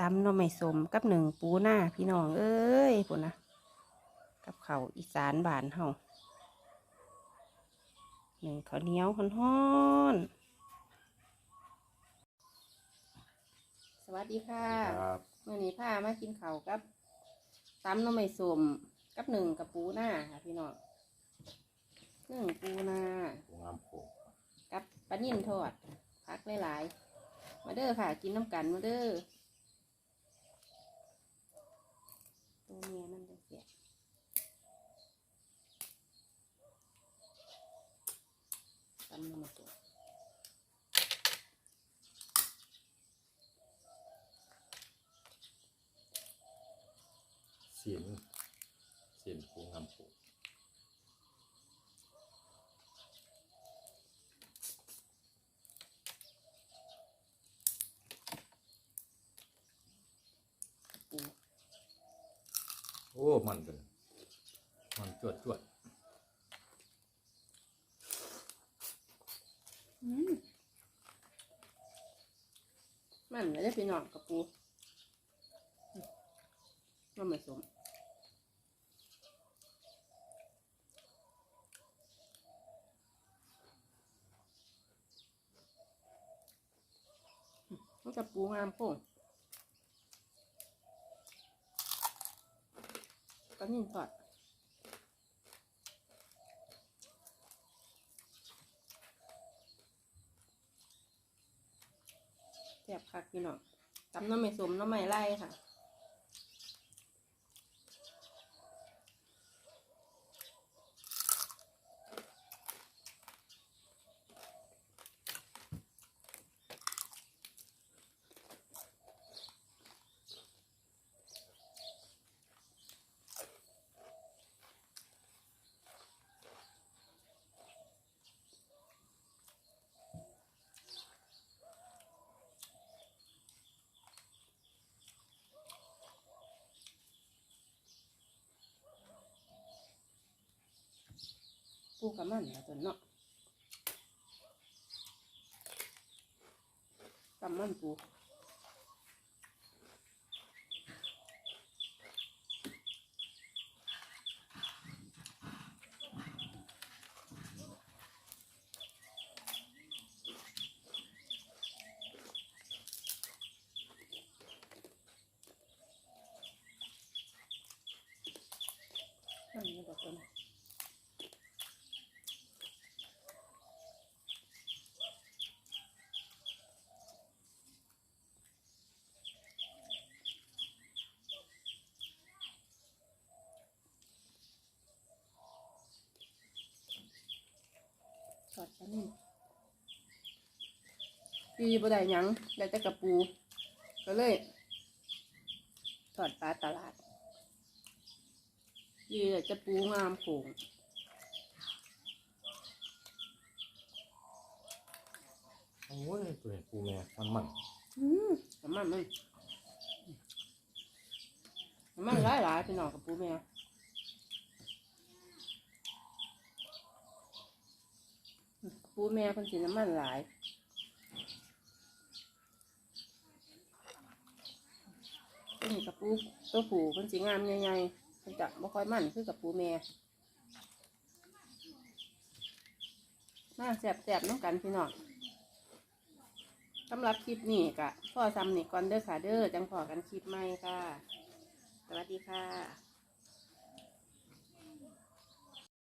ตำหน่อไม้สมกับหนึ่งปูหน้าพี่น้องเอ้ยพุ่นนะกับเขาวอีสานบานเฮาหนึ่งข้าวเหนียวฮ้อนๆสวัสดีค่ะครับเมื่อนี้พามากินข้าวกับตำหน่อไม้สมกับหนึ่งกับปูหน้าค่ะพี่น้องหนึ่งปูหน้าปูงามโขงกับปลานิ่นทอดพักหลายๆ มาเด้อค่ะ กินน้ำกันมาเด้อ ตัวเมียมันจะเสียตำน้ำมันตัวเสียนเสียนผู้งามผู้ โอ้มันกันมันจวดจวดมันไม่ได้ไปนอนกับปูมันไม่สมอืมมันกับปูงามโป่ง ก็นิ่งทอดแซ่บคักพี่น้องตำน้ำไม่สมน้ำไม่ไล่ค่ะ ปูกับมันนะตัวเนาะกับมันปูมันนี่ บอกตัวนี้ทอดปลานิ่มปีบ่ได้หยังได้แต่กระปู ก็เลย ถอดปลาตลาดยีแต่จะปูงามโขงโอ้ยตัวเห็นปูแม่มันมันำมันมันน้ำมันหลายหลายๆพี่น้องกับปูแม่ ปูแม่เพิ่นสิน้ำมันหลายตัวนี้กับปูตัวผูเพิ่นสิงามใหญ่ๆเพิ่นจะบ่ค่อยมั่นคือกับปูแม่มาแสบๆน้ำกันพี่น้องสำหรับคลิปนี้กะพ่อซ้ำนี่ก่อนเด้อค่ะเด้อจังพอกันคลิปใหม่ค่ะ สวัสดีค่ะ